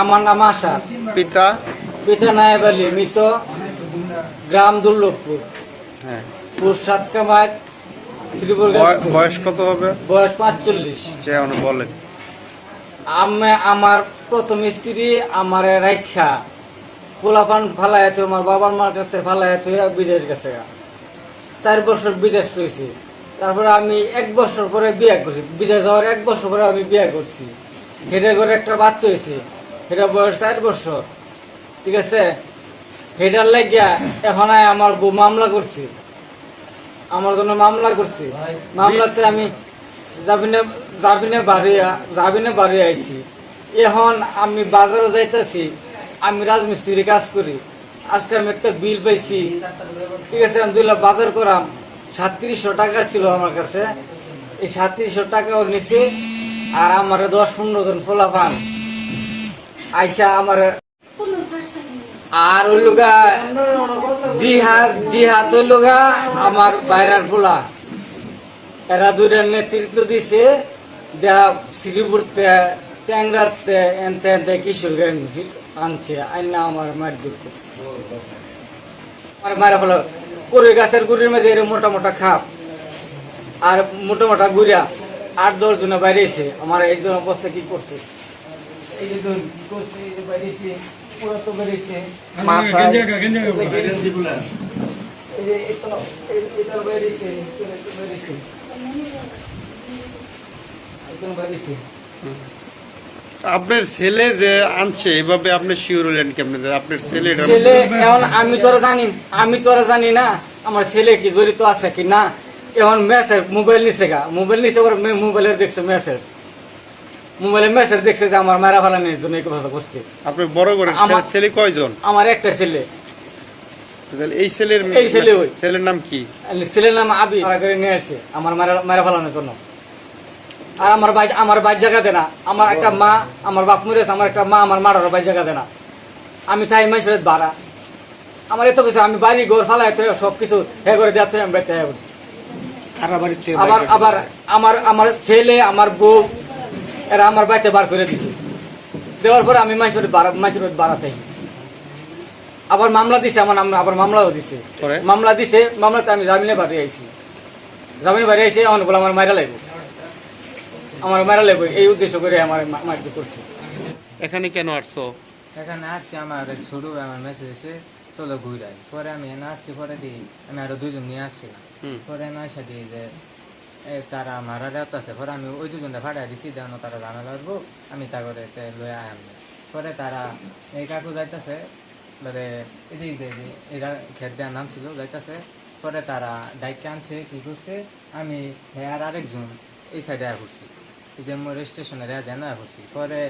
আমার নাম আশা। পিতা? পিতা নায়েব আলী মৃত গ্রাম দুর্লভপুর। হ্যাঁ। বয়স কত হবে? বয়স পাঁচচল্লিশ। বলেন। আমি আমার প্রথম স্ত্রী আমার রাখা পোলাপান ফালায় তো আমার বাবার মার কাছে ফালায় তো বিদেশ গেছে। চার বছর বিদেশ রয়েছি তারপরে আমি এক বছর পরে বিয়ে করছি। বিদেশ যাওয়ার এক বছর পরে আমি বিয়ে করছি। হেডে করে একটা বাচ্চা হয়েছে। সেটা বয়স চার বছর। ঠিক আছে? হেডার লাগিয়া এখন আমার বউ মামলা করছি। আমার জন্য মামলা করছি। মামলাতে আমি যাবিনে যাবিনে বাড়ি যাবিনে বাড়ি আইছি। এখন আমি বাজারে যাইতেছি আমি রাজমিস্ত্রি কাজ করি। আজকে আমি একটা বিল পাইছি। ঠিক আছে? আমি দুই লাখ বাজার করাম। সাতত্রিশশো টাকা ছিল আমার কাছে। এই সাতত্রিশশো টাকা ওর নিচে আর আমার দশ পনেরো জন ফোলা পান। আইসা আমার আর ওই লোকা জিহাদ জিহাদ ওই লোকা আমার বাইরার ফুলা। এরা দুইটার নেতৃত্ব দিছে। দেয়া শ্রীপুরতে, ট্যাংরাতে, এনতে এনতে কিশোরগঞ্জ আনছে। আইনা আমার মার দুঃখ করছে আমার মারা ফেলো করে গাছের গুড়ির মধ্যে মোটা মোটা খাপ? আর মোটা মোটা গুড়িয়া আট দশ জনে বাইরে এসে আমার এই জন অবস্থা কি করছে? এই যে কি করছে? এই যে বাইরে এসে পুরো তো বেরিয়েছে মাথায় এই যে এটা এটা বেরিয়েছে এটা বেরিয়েছে একদম বেরিয়েছে আপনার ছেলে যে আনছে এভাবে আপনি শিওর হলেন কেমনে? আপনার ছেলে এটা- ছেলে এখন আমি তোরা জানি আমি তোরা জানি না আমার ছেলে কি জড়িত আছে কি না। এখন মেসেজ মোবাইল নিচে গা। মোবাইল নিচে ওর মোবাইলের দেখছে মেসেজ মোবাইলে মেসেজ দেখছে যে আমার মারা ফালানির জন্য এই কথা করছে। আপনি বড় করে আমার- ছেলে কয়জন? আমার একটা ছেলে। এই ছেলের এই ছেলে ওই। ছেলের নাম কি? ছেলের নাম আবি করে নিয়ে আসছে। আমার মারা মারা ফালানোর জন্য। আর আমার বাই আমার বাই জায়গা দেনা আমার একটা মা আমার বাপ মরেছে আমার একটা মা আমার মাটারও বাই জায়গা দেনা আমি তাই মাইসের ভাড়া আমার এত কিছু আমি বাড়ি ঘর ফালাই তো সব কিছু হে করে দেওয়া আমি বাইতে হয়ে। আবার আবার আমার আমার ছেলে আমার বউ এরা আমার বাড়িতে বার করে দিছে। দেওয়ার পরে আমি মাইসের ভাড়া মাইসের বাড়াতে। আবার মামলা দিছে আমার নাম আবার মামলাও দিছে। পরে? মামলা দিছে মামলাতে আমি জামিনে বাড়ি আইছি। জামিনে বাড়ি আইছি এখন বলে আমার মাইরা লাগবে। আমার মাইরা লাগবে এই উদ্দেশ্য করে আমার মারধর করছে। এখানে কেন আসছো? এখানে আসছি আমার ছোট আমার মেসেজ এসে চলো ঘুরাই পরে আমি এনে আসছি পরে দিই আমি আরও দুজন নিয়ে আসছিলাম। পরে আসা দিই যে তারা মারা রাত আছে। পরে আমি ওই দুজনটা ভাড়া দিছি দেন তারা জানা লাগবো, আমি তা করে লয়ে আয়াম পরে তারা, এই কাকু যাইতেছে। মানে এদিক দিয়ে এরা খেত দেওয়ার নাম ছিল, যাইতেছে। পরে তারা ডাইকে আনছে, কি করছে, আমি আর আরেকজন এই সাইডে করছি। যে মোর স্টেশনে রেয়া যায় না করছি। পরে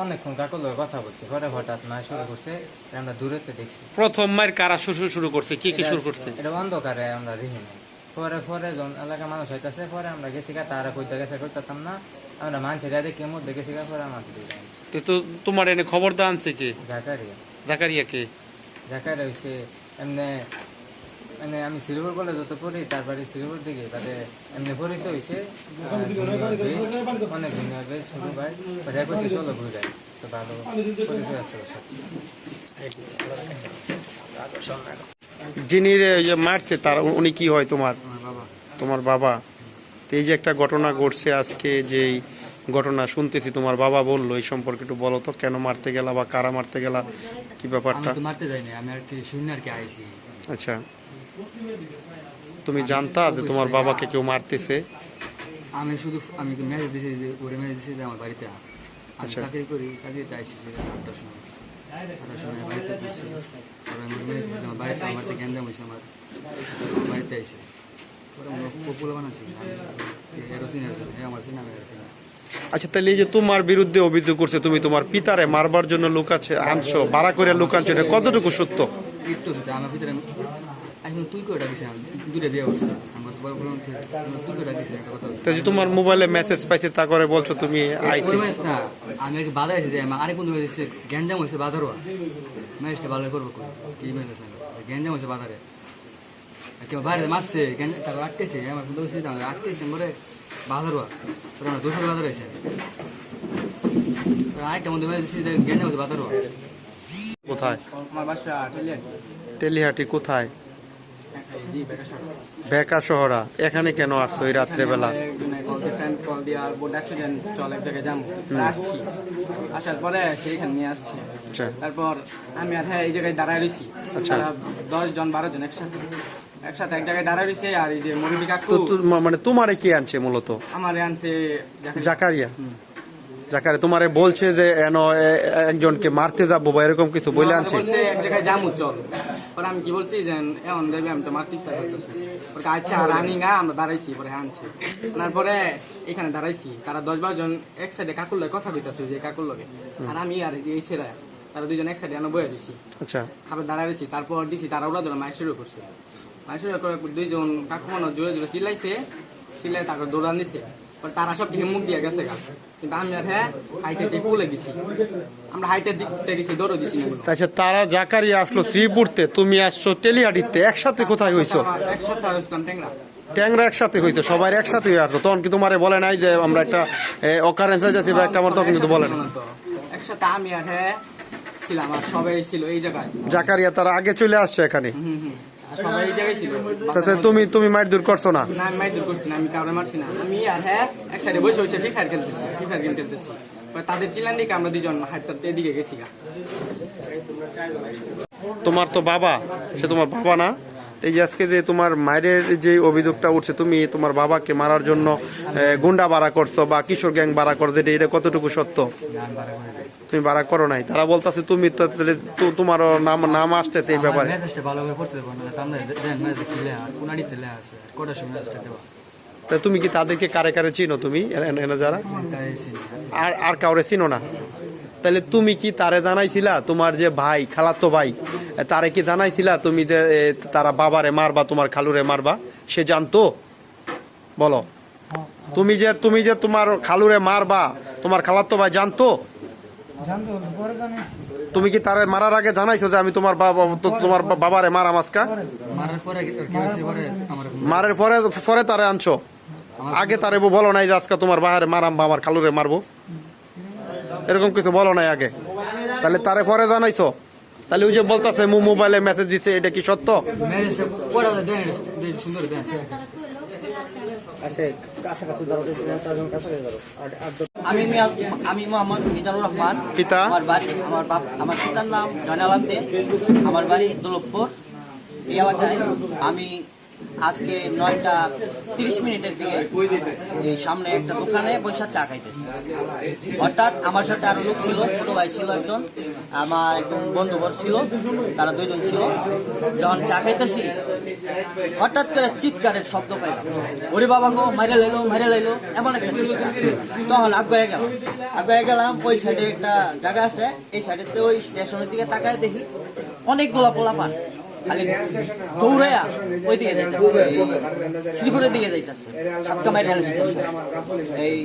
অনেকক্ষণ কাকুর লগে কথা বলছি পরে হঠাৎ মা শুরু করছে আমরা দূরেতে দেখছি। প্রথম মায়ের কারা শুরু শুরু করছে? কি কি শুরু করছে? এটা অন্ধকারে আমরা দেখি নাই। পরে পরে যখন এলাকা মানুষ হইতাছে পরে আমরা গেছি গা তারা কইতে গেছে কইতাম না। আমরা মানুষের দেখে মধ্যে গেছি গা পরে আমাদের তো তোমার এনে খবর দা আনছে কে? জাকারিয়া। জাকারিয়া কে? জাকারিয়া হইছে এমনি মানে আমি শ্রীপুর বলে যত পড়ি তারপরে শ্রীপুর দিকে। তাদের এমনি পরিচয় হয়েছে অনেক ধন্যবাদ শুরু ভাই পরে কইছে চলো ঘুরে তো ভালো পরিচয় আছে যিনি রে ওই যে মারছে তার উনি কি হয় তোমার? বাবা। তোমার বাবা। তো এই যে একটা ঘটনা ঘটছে আজকে যে ঘটনা শুনতেছি তোমার বাবা বলল এই সম্পর্কে একটু বলো তো কেন মারতে গেলা বা কারা মারতে গেলা? কি ব্যাপারটা? মারতে যাইনি আমি আর কি শূন্য আর কি আইছি। আচ্ছা। তুমি জানতা যে তোমার বাবাকে কেউ মারতেছে? আমি শুধু আমি মেসেজ দিয়েছি যে ওরে মেসেজ দিয়েছি যে আমার বাড়িতে আমি আচ্ছা। চাকরি করি চাকরিতে আইসি যে আটটার সময়। আটটার সময় বাড়িতে দিচ্ছি পরে আমি মেসেজ আমার বাড়িতে আমার তো গ্যান্দাম হয়েছে আমার আমার বাড়িতে আইসে। পরে আমার পপুলা বানাচ্ছি এরো চিনে হ্যাঁ আমার চিনে আমি এরো আচ্ছা তাহলে এই যে তোমার বিরুদ্ধে অভিযোগ করছে তুমি তোমার পিতারে মারবার জন্য লুকাচ্ছে আনছো ভাড়া করে লুকাচ্ছ এটা কতটুকু সত্য? তুই দুইটা আমার বড় তুই একটা কথা তো তোমার মোবাইলে মেসেজ পাইছে তা করে বলছো তুমি না আমি বাজার এসেছি আরেক বন্ধু এসেছে গ্যাঞ্জাম হয়েছে বাজারও। ম্যাচটা বাজার করব? কি ম্যাচ আছে? গ্যাঞ্জাম হয়েছে বাজারে। কেউ বাইরে মারছে তারপর আটকেছে। আমার বন্ধু এসেছে আটকেছে মরে বাজারও। তোর দুশো বাজার হয়েছে আরেকটা দিচ্ছি যে গেঞ্জাম হয়েছে বাতারও কোথায়? আমার বাসা তেলিহাটি কোথায়? বেকা শহরা। এখানে কেন আসছো কল দিয়ে আর জায়গায় আসছি আসার পরে নিয়ে আসছি তারপর আমি আর হ্যাঁ এই জায়গায় দাঁড়ায়। দশ জন বারো জন একসাথে একসাথে এক জায়গায় দাঁড়ায় আর এই যে মানে তোমারে কি আনছে মূলত? আমার আনছে জাকারিয়া। জাকারিয়া, তোমারে বলছে যে এন একজনকে মারতে যাব বা এরকম কিছু বলে আনছে? এক জায়গায় যামু চল পরে আমি কি বলছি যে এমন আমি করতেছি। পরে আচ্ছা রানিং আমরা দাঁড়াইছি পরে হ্যাঁ তারপরে এখানে দাঁড়াইছি। তারা দশ বারো জন এক সাইডে কাকুর লগে কথা কইতাছে যে কাকুর লগে। আর আমি আর এই ছেড়া তারা দুজন এক সাইডে আনো বয়ে দিছি। আচ্ছা। দাঁড়ায় রয়েছি তারপর দিছি তারা ওরা ধরে মায়ের শুরু করছে। মায়ের শুরু করে দুইজন কাকু মনে জোরে জোরে চিল্লাইছে চিল্লাই তারপর দৌড়ান দিছে। পরে তারা সব হিমুখ দিয়ে গেছে গা। কিন্তু আমি আর হ্যাঁ হাইটে দিয়ে কুলে গেছি। আমরা হাইটের দিকটা গেছি দৌড়ে দিছি না তাই তারা জাকারিয়া আসলো শ্রীপুরতে তুমি আসছো তেলিহাটিতে একসাথে কোথায় হইছো? একসাথে আসলাম ট্যাংরা। ট্যাংরা একসাথে হইছে সবাই একসাথে হয়ে আসলো। তখন কি তোমারে বলে নাই যে আমরা একটা অকারেন্সে যাচ্ছি বা একটা আমার তখন কিন্তু বলে না একসাথে আমি আর হ্যাঁ ছিলাম আর সবাই ছিল এই জায়গায়। জাকারিয়া তারা আগে চলে আসছে এখানে? হুম হুম। সবাই এই জায়গায় ছিল। তাতে তুমি তুমি মাইর দূর করছ না? না আমি মাইর করছি না আমি কাউরে মারছি না। আমি আর হ্যাঁ এক সাইডে বসে বসে ফ্রি ফায়ার খেলতেছি ফ্রি ফায়ার গেম খেলতেছি। তাদের চিল্লান দিকে আমরা দুজন এদিকে গেছি তোমার তো বাবা সে তোমার বাবা না। এই যে আজকে যে তোমার মায়ের যে অভিযোগটা উঠছে তুমি তোমার বাবাকে মারার জন্য গুন্ডা বাড়া করছ বা কিশোর গ্যাং বাড়া করছ এটা এটা কতটুকু সত্য? তুমি বাড়া করো নাই। তারা বলতেছে তুমি তোমারও নাম নাম আসতেছে এই ব্যাপারে। মেসেজটা ভালো করে পড়তে দেবো না আমরা দেন মেসেজ খেলে আর কোনাডি তেলে আছে কটার সময় মেসেজটা দেবো। তা তুমি কি তাদেরকে কারে কারে চিনো তুমি এনে যারা? আর আর কাউরে চিনো না। তাহলে তুমি কি তারে জানাইছিলা? তোমার যে ভাই খালাতো ভাই তারে কি জানাইছিলা তুমি যে তারা বাবারে মারবা তোমার খালুরে মারবা? সে জানতো? বলো। তুমি যে তুমি যে তোমার খালুরে মারবা তোমার খালাতো ভাই জানতো? তুমি কি তারে মারার আগে জানাইছো যে আমি তোমার বাবা তোমার বাবারে মারা মাসকা? মারার পরে পরে? আমার মারের পরে পরে তারে আনছো? আগে তারে বলো নাই যে আজকে তোমার বাহারে মারাম বা আমার খালুরে মারবো? এরকম কিছু বলো নাই আগে। তাহলে তারে পরে জানাইছো? তাহলে ওই যে বলতেছে মু মোবাইলে মেসেজ দিছে এটা কি সত্য? মেসেজটা পড়া দেন দেন সুন্দর দেন। আমি আমি মোহাম্মদ মিজানুর রহমান। পিতা? আমার বাড়ি আমার বাপ আমার পিতার নাম জয়নাল আবদিন। আমার বাড়ি দৌলতপুর। এই এলাকায় আমি আজকে নয়টা তিরিশ মিনিটের দিকে এই সামনে একটা দোকানে বৈশাখ চা খাইতেছে। হঠাৎ আমার সাথে আরও লোক ছিল, ছোট ভাই ছিল একজন, আমার একজন বন্ধুবর ছিল, তারা দুইজন ছিল। যখন চা খাইতেছি, হঠাৎ করে চিৎকারের শব্দ পাইলাম। ওরে বাবা গো, মাইরে লাইলো মাইরে লাইলো, এমন একটা চিৎকার। তখন আগুয়ে গেলাম। আগুয়ে গেলাম, ওই সাইডে একটা জায়গা আছে, এই সাইডে ওই স্টেশনের দিকে তাকায় দেখি অনেকগুলা পোলা পান খালি দৌড়াইয়া ওই দিকে যাইতেছে। শ্রীপুরের দিকে যাইতেছে। Satkamai rail station. এই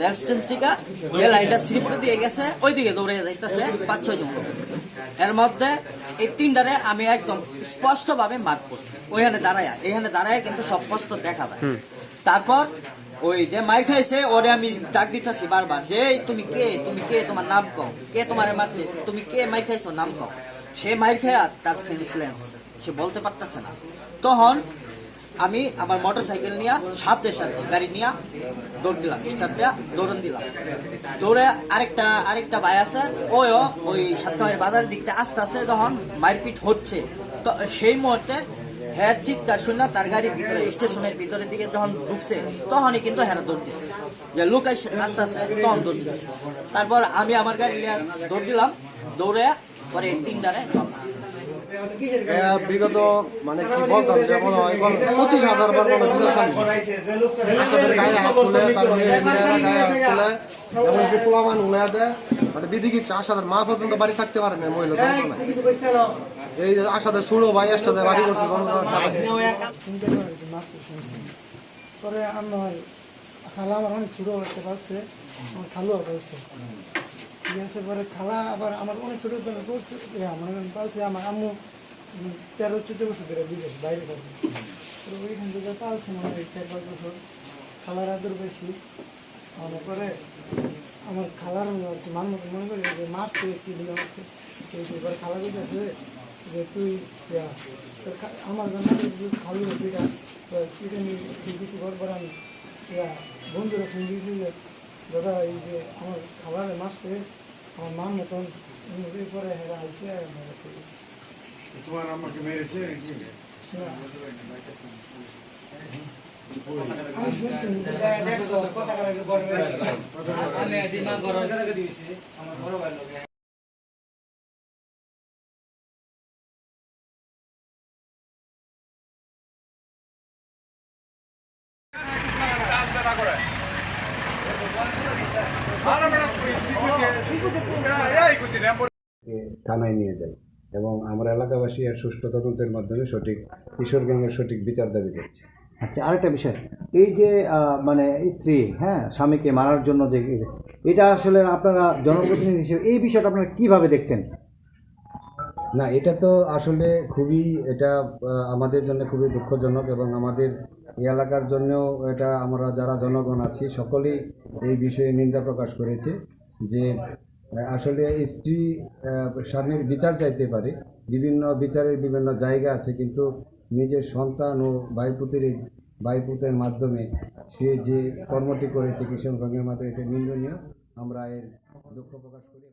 রেল স্টেশন থেকে যে লাইনটা শ্রীপুরের দিকে গেছে ওই দিকে দৌড়াইয়া যাইতেছে পাঁচ ছয় জন এর মধ্যে এই তিনটারে আমি একদম স্পষ্ট ভাবে মার্ক করছি। ওইখানে দাঁড়ায় এখানে দাঁড়ায় কিন্তু সব স্পষ্ট দেখা যায়। তারপর ওই যে মার খাইছে ওরে আমি ডাক দিতেছি বারবার যে তুমি কে? তুমি কে? তোমার নাম কও। কে তোমারে মারছে? তুমি কে মার খাইছো? নাম কও। সে মার খায়া তার সেন্সলেন্স সে বলতে পারতেছে না। তখন আমি আমার মোটর সাইকেল নিয়ে সাথে সাথে গাড়ি নিয়ে দৌড় দিলাম দেওয়া দৌড়ন দিলাম। দৌড়ে আরেকটা আরেকটা ভাই আছে, ওইও ওই সাতকামের বাজারের দিকটা আস্তে আস্তে যখন মারপিট হচ্ছে। তো সেই মুহূর্তে হ্যাঁ চিৎকার শুনে তার গাড়ির ভিতরে, স্টেশনের ভিতরের দিকে যখন ঢুকছে। তখনই কিন্তু হ্যাঁ দৌড় দিচ্ছে যে লুকাই আস্তে আস্তে তখন দৌড় দিচ্ছে তারপর আমি আমার গাড়ি নিয়ে দৌড় দিলাম। দৌড়ে পরে তিনটারে বিগত মানে কি বলতাম যে মনে হয় পঁচিশ হাজার বার মনে বিচার গায়ে হাত তুলে তারপরে মেয়েরা গায়ে হাত তুলে পোলামান দেয় মানে বিধি কি আসাদের মা পর্যন্ত বাড়ি থাকতে পারে না মহিলা এই যে আসাদের সুড়ো ভাই আসতে বাড়ি করছে পরে আমার খালা আমার ছোটো একটা পালছে আমার পালছে আছে পরে খালা আবার আমার অনেক ছোটো জন্য করছে। আমার পালছে আমার আম্মু তেরো, চোদ্দ বছর ধরে বিদেশ, বাইরে থাকে। তো ওইখান থেকে পালছে মনে হয় চার, পাঁচ বছর। খালার আদর বেশি আমার পরে আমার খালার মান মতো মনে করি যে মারছে কি দিল আমাকে। এবার খালা বলতেছে যে, তুই আমার জন্য খালু পিঠা পিঠা নিয়ে কিছু কর পর আমি বন্ধুরা ফোন দিয়েছি যে দাদা এই যে আমার খাবারে মারছে আমার মান মতন পরে হেরা মেরেছে তোমার আমাকে মেরেছে? না। আমি শুনছি আমি দিমা ঘর দিয়েছি আমার বড় ভাই লোকে থানায় নিয়ে যাই। এবং আমরা এলাকাবাসী এর সুষ্ঠু তদন্তের মাধ্যমে সঠিক কিশোর গ্যাংয়ের সঠিক বিচার দাবি করছি। আচ্ছা আরেকটা বিষয়। এই যে মানে স্ত্রী হ্যাঁ স্বামীকে মারার জন্য যে এটা আসলে আপনারা জনপ্রতিনিধি হিসেবে এই বিষয়টা আপনারা কীভাবে দেখছেন? না এটা তো আসলে খুবই এটা আমাদের জন্য খুবই দুঃখজনক এবং আমাদের এই এলাকার জন্যও এটা আমরা যারা জনগণ আছি সকলেই এই বিষয়ে নিন্দা প্রকাশ করেছে যে আসলে স্ত্রী স্বামীর বিচার চাইতে পারে। বিভিন্ন বিচারের বিভিন্ন জায়গা আছে, কিন্তু নিজের সন্তান ও ভাইপুতের ভাইপুতের মাধ্যমে সে যে কর্মটি করেছে কিশোরগঞ্জের মাধ্যমে এটা নিন্দনীয়। আমরা এর দুঃখ প্রকাশ করি